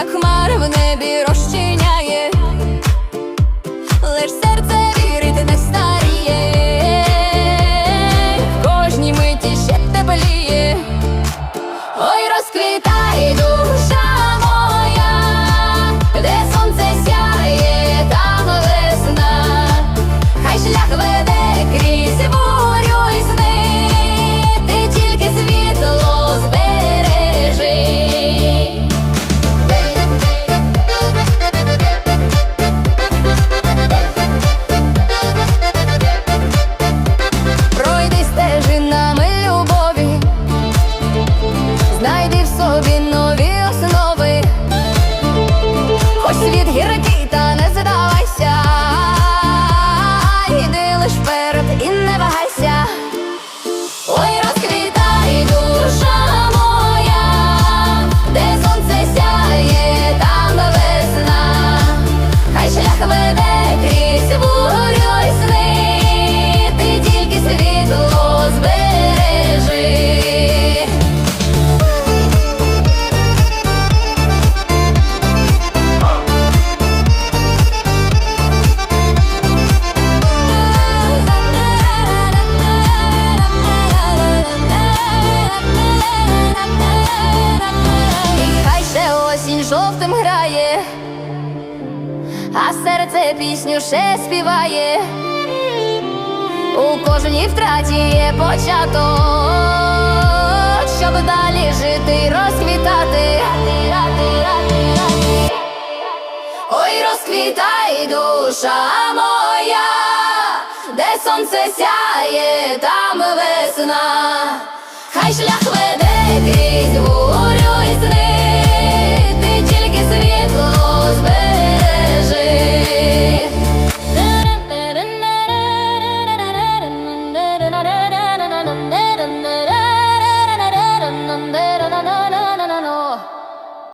Як I грає, а серце пісню ще співає, у кожній втраті є початок, щоб далі жити розквітати і розквітати. Ой, розквітай душа моя, де сонце сяє, там весна, хай шлях.